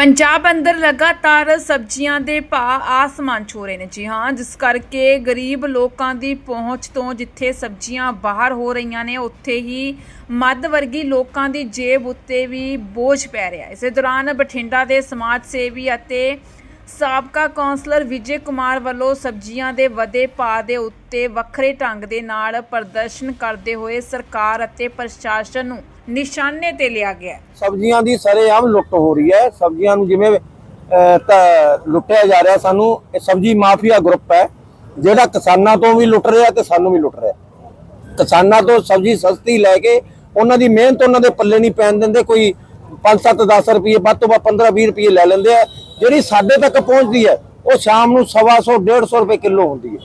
ਪੰਜਾਬ ਅੰਦਰ ਲਗਾਤਾਰ ਸਬਜ਼ੀਆਂ ਦੇ ਭਾਅ ਆਸਮਾਨ ਛੂ ਰਹੇ ਨੇ। ਜੀ ਹਾਂ, ਜਿਸ ਕਰਕੇ ਗਰੀਬ ਲੋਕਾਂ ਦੀ ਪਹੁੰਚ ਤੋਂ ਜਿੱਥੇ ਸਬਜ਼ੀਆਂ ਬਾਹਰ ਹੋ ਰਹੀਆਂ ਨੇ, ਉੱਥੇ ਹੀ ਮੱਧ ਵਰਗੀ ਲੋਕਾਂ ਦੀ ਜੇਬ ਉੱਤੇ ਵੀ ਬੋਝ ਪੈ ਰਿਹਾ ਇਸੇ ਦੌਰਾਨ ਬਠਿੰਡਾ ਦੇ ਸਮਾਜ ਸੇਵੀ ਅਤੇ ਸਾਬਕਾ ਕੌਂਸਲਰ ਵਿਜੇ ਕੁਮਾਰ ਵੱਲੋਂ ਸਬਜ਼ੀਆਂ ਦੇ ਵਧੇ ਭਾਅ ਦੇ ਉੱਤੇ ਵੱਖਰੇ ਢੰਗ ਦੇ ਨਾਲ ਪ੍ਰਦਰਸ਼ਨ ਕਰਦੇ ਹੋਏ ਸਰਕਾਰ ਅਤੇ ਪ੍ਰਸ਼ਾਸਨ ਨੂੰ ਨਿਸ਼ਾਨੇ ਤੇ ਲਿਆ ਗਿਆ ਸਬਜ਼ੀਆਂ ਦੀ ਸਰੇਆਮ ਲੁੱਟ ਹੋ ਰਹੀ ਹੈ। ਸਬਜ਼ੀਆਂ ਨੂੰ ਜਿਵੇਂ ਲੁੱਟਿਆ ਜਾ ਰਿਹਾ ਸਾਨੂੰ, ਇਹ ਸਬਜ਼ੀ ਮਾਫੀਆ ਗਰੁੱਪ ਹੈ। ਜਿਹੜਾ ਕਿਸਾਨਾਂ ਤੋਂ ਵੀ ਲੁੱਟ ਰਿਹਾ ਤੇ ਸਾਨੂੰ ਵੀ ਲੁੱਟ ਰਿਹਾ ਕਿਸਾਨਾਂ ਤੋਂ ਸਬਜ਼ੀ ਸਸਤੀ ਲੈ ਕੇ ਉਹਨਾਂ ਦੀ ਮਿਹਨਤ, ਉਹਨਾਂ ਦੇ ਪੱਲੇ ਨਹੀਂ ਪੈਣ ਦਿੰਦੇ। ਕੋਈ 5-7 10 ਰੁਪਏ, ਵੱਧ ਤੋਂ ਵੱਧ 15-20 ਰੁਪਏ ਲੈ ਲੈਂਦੇ ਆ। ਜਿਹੜੀ ਸਾਡੇ ਤੱਕ ਪਹੁੰਚਦੀ ਹੈ, ਉਹ ਸ਼ਾਮ ਨੂੰ 125 150 ਰੁਪਏ ਕਿਲੋ ਹੁੰਦੀ ਹੈ।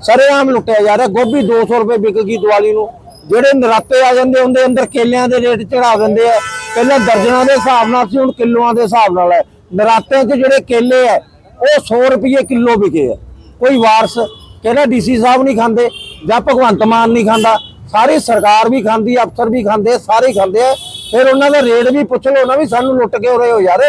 ਸਰੇਆਮ ਲੁੱਟਿਆ ਜਾ ਰਿਹਾ, ਗੋਭੀ 200 ਰੁਪਏ ਵਿਕ ਗਈ ਦੀਵਾਲੀ ਨੂੰ। ਜਿਹੜੇ ਨਰਾਤੇ ਆ ਜਾਂਦੇ, ਉਹਦੇ ਅੰਦਰ ਕੇਲਿਆਂ ਦੇ ਰੇਟ ਚੜਾ ਦਿੰਦੇ ਆ। ਪਹਿਲਾਂ ਦਰਜਨਾਂ ਦੇ ਹਿਸਾਬ ਨਾਲ ਸੀ, ਹੁਣ ਕਿਲੋਆਂ ਦੇ ਹਿਸਾਬ ਨਾਲ ਹੈ। ਨਰਾਤਿਆਂ 'ਚ ਜਿਹੜੇ ਕੇਲੇ ਆ, ਉਹ 100 ਰੁਪਏ ਕਿਲੋ ਵਿਕੇ ਆ। ਕੋਈ ਵਾਰਸ, ਕਹਿੰਦਾ ਡੀਸੀ ਸਾਹਿਬ ਨਹੀਂ ਖਾਂਦੇ, ਜਾਂ ਭਗਵੰਤ ਮਾਨ ਨਹੀਂ ਖਾਂਦਾ। ਸਾਰੀ ਸਰਕਾਰ ਵੀ ਖਾਂਦੀ, ਅਫਸਰ ਵੀ ਖਾਂਦੇ, ਸਾਰੇ ਖਾਂਦੇ ਆ। ਫਿਰ ਉਹਨਾਂ ਦਾ ਰੇਟ ਵੀ ਪੁੱਛ ਲਓ ਨਾ ਵੀ ਸਾਨੂੰ ਲੁੱਟ ਕੇ ਹੋ ਰਹੇ ਹੋ ਯਾਰ।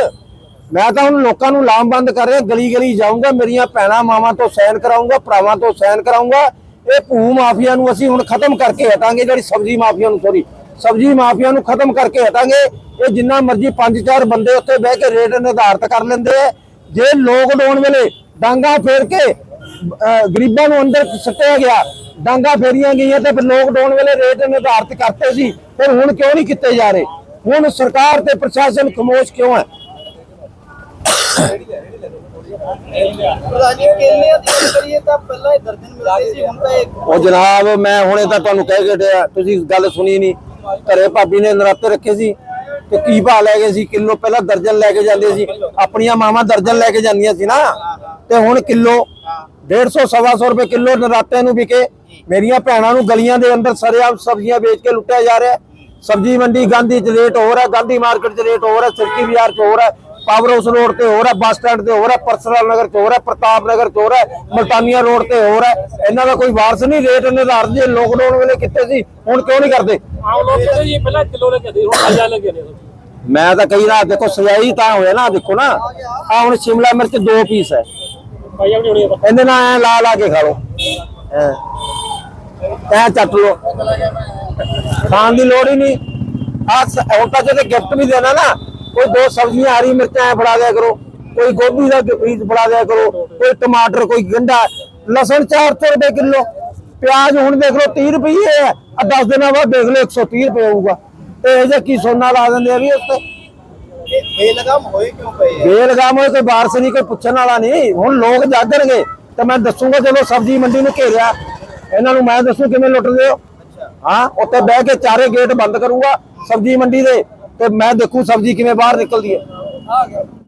ਮੈਂ ਤਾਂ ਹੁਣ ਲੋਕਾਂ ਨੂੰ ਲਾਮਬੰਦ ਕਰ ਰਿਹਾ ਗਲੀ ਗਲੀ ਜਾਊਂਗਾ, ਮੇਰੀਆਂ ਭੈਣਾਂ ਮਾਵਾਂ ਤੋਂ ਸਹਿਣ ਕਰਾਊਂਗਾ, ਭਰਾਵਾਂ ਤੋਂ ਸਹਿਣ ਕਰਾਊਂਗਾ। ਇਹ ਭੂ ਮਾਫੀਆ ਨੂੰ ਅਸੀਂ ਹੁਣ ਖਤਮ ਕਰਕੇ ਹਟਾਂਗੇ, ਜਿਹੜੀ ਸਬਜ਼ੀ ਮਾਫੀਆ ਨੂੰ ਸੌਰੀ ਸਬਜ਼ੀ ਮਾਫੀਆ ਨੂੰ ਖਤਮ ਕਰਕੇ ਹਟਾਂਗੇ। ਇਹ ਜਿੰਨਾ ਮਰਜ਼ੀ ਪੰਜ ਚਾਰ ਬੰਦੇ ਉੱਥੇ ਬਹਿ ਕੇ ਰੇਟ ਨਿਰਧਾਰਤ ਕਰ ਲੈਂਦੇ ਆ। ਜੇ ਲੋਕਡਾਊਨ ਵੇਲੇ ਡਾਂਗਾ ਫੇਰ ਕੇ ਗਰੀਬਾਂ ਨੂੰ ਅੰਦਰ ਸੱਟਿਆ ਗਿਆ, ਡਾਂਗਾ ਫੇਰੀਆਂ ਗਈਆਂ ਤੇ ਫਿਰ ਲੋਕਡਾਊਨ ਵੇਲੇ ਰੇਟ ਨਿਰਧਾਰਤ ਕਰਤੇ ਸੀ, ਫਿਰ ਹੁਣ ਕਿਉਂ ਨਹੀਂ ਕੀਤੇ ਜਾ ਰਹੇ? ਹੁਣ ਸਰਕਾਰ ਤੇ ਪ੍ਰਸ਼ਾਸਨ ਖਮੋਸ਼ ਕਿਉਂ ਹੈ? ਉਹ ਜਨਾਬ ਮੈਂ ਹੁਣੇ ਤਾਂ ਤੁਹਾਨੂੰ ਕਹਿ ਕੇ ਹਟਿਆ ਤੁਸੀਂ ਗੱਲ ਸੁਣੀ ਨਹੀਂ। ਘਰੇ ਭਾਬੀ ਨੇ ਨਰਾਤੇ ਰੱਖੇ ਸੀ ਤੇ ਕੀ ਭਾਅ ਲੈ ਗਏ ਸੀ? ਕਿਲੋ ਪਹਿਲਾਂ ਦਰਜਨ ਲੈ ਕੇ ਜਾਂਦੇ ਸੀ। ਆਪਣੀਆਂ ਮਾਵਾਂ ਦਰਜਨ ਲੈ ਕੇ ਜਾਂਦੀਆਂ ਸੀ ਨਾ। ਤੇ ਹੁਣ ਕਿਲੋ 150 ਸਵਾ ਰੁਪਏ ਕਿਲੋ ਨਰਾਤਿਆਂ ਨੂੰ ਵਿਕੇ। ਮੇਰੀਆਂ ਭੈਣਾਂ ਨੂੰ ਗਲੀਆਂ ਦੇ ਅੰਦਰ ਸਰੇਆਮ ਸਬਜ਼ੀਆਂ ਵੇਚ ਕੇ ਲੁੱਟਿਆ ਜਾ ਰਿਹਾ। ਹੈ। ਸਬਜ਼ੀ ਮੰਡੀ ਗਾਂਧੀ ਚ ਰੇਟ ਹੋ ਰਿਹਾ ਗਾਂਧੀ ਮਾਰਕੀਟ ਚ ਰੇਟ ਹੋ ਰਿਹਾ ਸਿਰਕੀ ਬਾਜ਼ਾਰ ਚ ਹੋ ਰਿਹਾ ਪਾਵਰ ਹਾਊਸ ਰੋਡ ਤੇ ਹੋ ਰਿਹਾ ਬੱਸ ਸਟੈਂਡ ਤੇ ਹੋ ਰਿਹਾ ਪਰਸਨਲ ਨਗਰ ਚ ਹੋ ਰਿਹਾ ਪ੍ਰਤਾਪ ਨਗਰ ਚ ਹੋ ਰਿਹਾ ਮਲਤਾਨੀਆ ਰੋਡ ਤੇ ਹੋ। ਰਿਹਾ ਇਹਨਾਂ ਦਾ ਕੋਈ ਵਾਰਸ ਨਹੀਂ ਰੇਟ ਨਿਰਧਾਰਤ ਜੇ ਲੋਕਡਾਊਨ ਵੇਲੇ ਕਿੱਥੇ ਸੀ ਹੁਣ ਕਿਉਂ ਨਹੀਂ ਕਰਦੇ? ਲੈ ਲੈ। ਮੈਂ ਤਾਂ ਕਹੀ ਨਾ ਦੇਖੋ ਸਜਾਈ ਤਾਂ ਹੋਇਆ ਨਾ ਦੇਖੋ ਨਾ ਆ ਹੁਣ ਸ਼ਿਮਲਾ ਮਿਰਚ ਦੋ ਪੀਸ ਹੈ। ਇਹਦੇ ਨਾਲ ਐ ਲਾ ਲਾ ਕੇ ਖਾ ਲਓ। ਐ ਚੱਟ ਲਓ। ਖਾਣ ਦੀ ਲੋੜ ਹੀ ਨਹੀਂ। ਆ ਹੁਣ ਤਾਂ ਗਿਫਟ ਵੀ ਦੇਣਾ ਨਾ ਕੋਈ ਦੋ ਸਬਜ਼ੀਆਂ ਹਰੀ ਮਿਰਚਾਂ ਐ ਫੜਾ ਦਿਆ ਕਰੋ ਕੋਈ ਗੋਭੀ ਦਾ ਬੀਜ ਫੜਾ ਦਿਆ ਕਰੋ ਕੋਈ ਟਮਾਟਰ ਕੋਈ ਗੰਢਾ ਲਸਣ 400 ਰੁਪਏ ਕਿਲੋ ਪਿਆਜ਼ ਹੁਣ ਦੇਖ ਲਓ 30 ਰੁਪਏ ਹੈ ਆ 10 ਦਿਨਾਂ ਬਾਅਦ ਦੇਖ ਲਓ 130 ਰੁਪਏ ਹੋਊਗਾ। ਤੇ ਇਹ ਜੇ ਕੀ ਸੋਨਾ ਲਾ ਦਿੰਦੇ ਆ ਵੀ ਉਸ ਤੇ? ਬੇਲਗਾਮ ਹੋਏ ਕਿਉਂ ਪਏ? ਬੇਲਗਾਮ ਹੋਏ ਕੋਈ ਬਾਰਸ ਨਹੀਂ ਕੋਈ ਪੁੱਛਣ ਵਾਲਾ ਨਹੀਂ। ਹੁਣ ਲੋਕ ਜਾਗਣਗੇ ਤੇ ਮੈਂ ਦੱਸੂਗਾ ਚਲੋ ਸਬਜ਼ੀ ਮੰਡੀ ਨੂੰ ਘੇਰਿਆ ਇਹਨਾਂ ਨੂੰ ਮੈਂ ਦੱਸੂ ਕਿਵੇਂ ਲੁੱਟਦੇ ਹੋ। ਹਾਂ, ਉੱਥੇ ਬਹਿ ਕੇ ਚਾਰੇ ਗੇਟ ਬੰਦ ਕਰੂੰਗਾ ਸਬਜ਼ੀ ਮੰਡੀ ਦੇ ਤੇ ਮੈਂ ਦੇਖੂ ਸਬਜ਼ੀ ਕਿਵੇਂ ਬਾਹਰ ਨਿਕਲਦੀ ਹੈ।